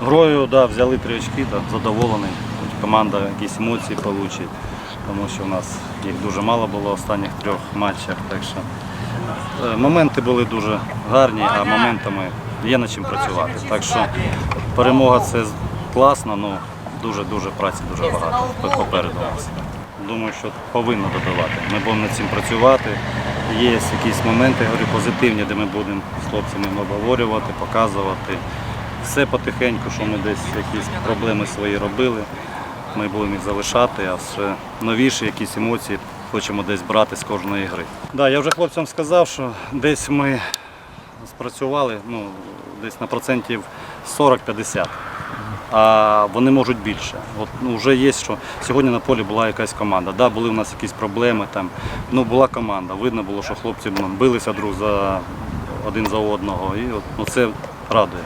Грою да, взяли три очки, да, задоволений. Команда якісь емоції получить, тому що у нас їх дуже мало було в останніх трьох матчах. Так що е, моменти були дуже гарні, а моментами є над чим працювати. Так що перемога це класно, але дуже-дуже праці дуже багато попереду нас. Думаю, що повинно додавати. Ми будемо над цим працювати. Є якісь моменти, я говорю, позитивні, де ми будемо з хлопцями обговорювати, показувати. Все потихеньку, що ми десь якісь проблеми свої робили, ми будемо їх залишати, а все новіші якісь емоції хочемо десь брати з кожної гри. Да, я вже хлопцям сказав, що десь ми спрацювали ну, десь на процентів 40-50. А вони можуть більше. От ну, вже є, що сьогодні на полі була якась команда. Да, були у нас якісь проблеми там. Ну була команда. Видно було, що хлопці ну, билися друг за один за одного. І от, ну, це радує.